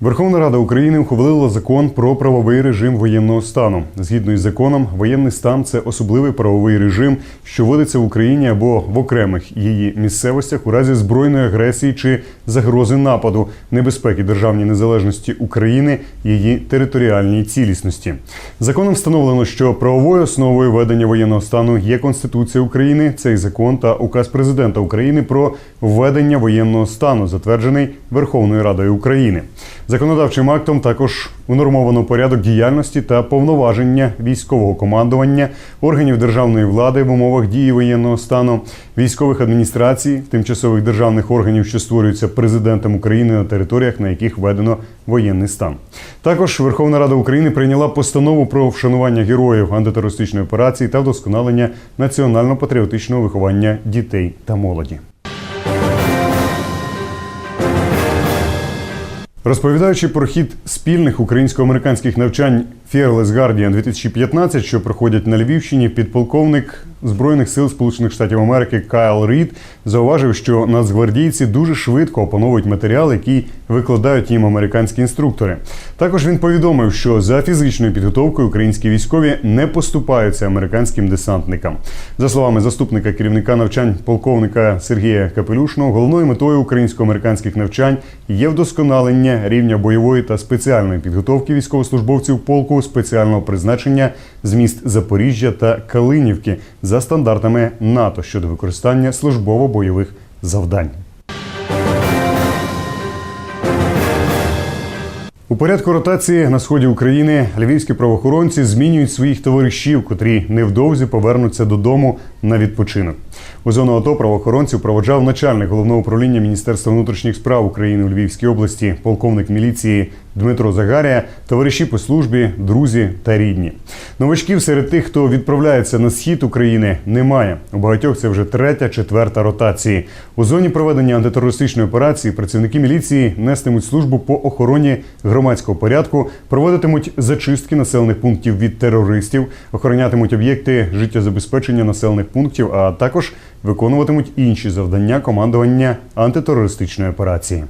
Верховна Рада України ухвалила закон про правовий режим воєнного стану. Згідно із законом, воєнний стан це особливий правовий режим, що вводиться в Україні або в окремих її місцевостях у разі збройної агресії чи загрози нападу, небезпеки державній незалежності України, її територіальній цілісності. Законом встановлено, що правовою основою ведення воєнного стану є Конституція України, цей закон та указ президента України про введення воєнного стану, затверджений Верховною Радою України. Законодавчим актом також унормовано порядок діяльності та повноваження військового командування, органів державної влади в умовах дії воєнного стану, військових адміністрацій, тимчасових державних органів, що створюються президентом України на територіях, на яких введено воєнний стан. Також Верховна Рада України прийняла постанову про вшанування героїв антитерористичної операції та вдосконалення національно-патріотичного виховання дітей та молоді. Розповідаючи про хід спільних українсько-американських навчань Fearless Guardian 2015, що проходять на Львівщині, підполковник Збройних сил Сполучених Штатів Америки Кайл Рід зауважив, що нацгвардійці дуже швидко опановують матеріал, який викладають їм американські інструктори. Також він повідомив, що за фізичною підготовкою українські військові не поступаються американським десантникам. За словами заступника керівника навчань полковника Сергія Капелюшного, головною метою українсько-американських навчань є вдосконалення рівня бойової та спеціальної підготовки військовослужбовців полку спеціального призначення з міст Запоріжжя та Калинівки за стандартами НАТО щодо використання службово-бойових завдань. У порядку ротації на сході України львівські правоохоронці змінюють своїх товаришів, котрі невдовзі повернуться додому на відпочинок. У зону АТО правоохоронців проводжав начальник головного управління Міністерства внутрішніх справ України у Львівській області, полковник міліції Дмитро Загарія, товариші по службі, друзі та рідні. Новачків серед тих, хто відправляється на схід України, немає. У багатьох це вже третя, четверта ротації. У зоні проведення антитерористичної операції працівники міліції нестимуть службу по охороні громадського порядку, проводитимуть зачистки населених пунктів від терористів, охоронятимуть об'єкти життєзабезпечення населених пунктів, а також виконуватимуть інші завдання командування антитерористичної операції.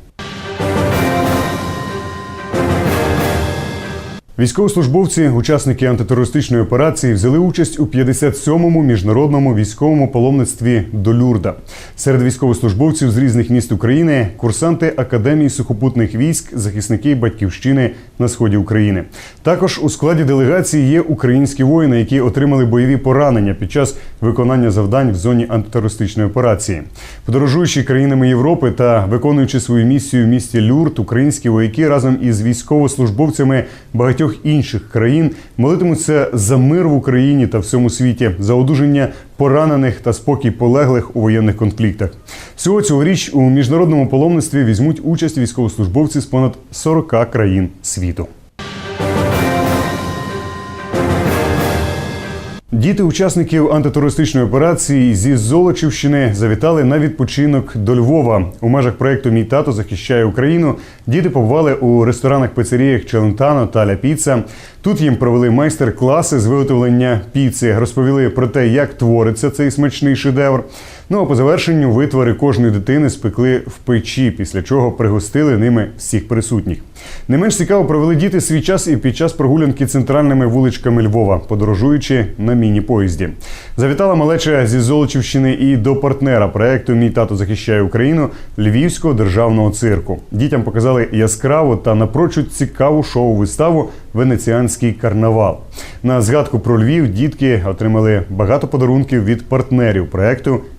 Військовослужбовці, учасники антитерористичної операції, взяли участь у 57-му міжнародному військовому паломництві до Люрда. Серед військовослужбовців з різних міст України курсанти Академії сухопутних військ, захисники батьківщини на сході України. Також у складі делегації є українські воїни, які отримали бойові поранення під час виконання завдань в зоні антитерористичної операції. Подорожуючи країнами Європи та виконуючи свою місію в місті Люрд, українські вояки разом із військовослужбовцями багатьох інших країн молитимуться за мир в Україні та всьому світі, за одужання поранених та спокій полеглих у воєнних конфліктах. Всього цьогоріч у міжнародному паломництві візьмуть участь військовослужбовці з понад 40 країн світу. Діти учасників антитерористичної операції зі Золочівщини завітали на відпочинок до Львова. У межах проєкту Мій тато захищає Україну. Діти побували у ресторанах пицеріях Челентано та Ля Піца. Тут їм провели майстер-класи з виготовлення піци, розповіли про те, як твориться цей смачний шедевр. Ну а по завершенню витвори кожної дитини спекли в печі, після чого пригостили ними всіх присутніх. Не менш цікаво провели діти свій час і під час прогулянки центральними вуличками Львова, подорожуючи на міні-поїзді. Завітала малеча зі Золочівщини і до партнера проекту Мій тато захищає Україну Львівського державного цирку. Дітям показали яскраву та напрочуд цікаву шоу-виставу Венеціанський карнавал. На згадку про Львів дітки отримали багато подарунків від партнерів проекту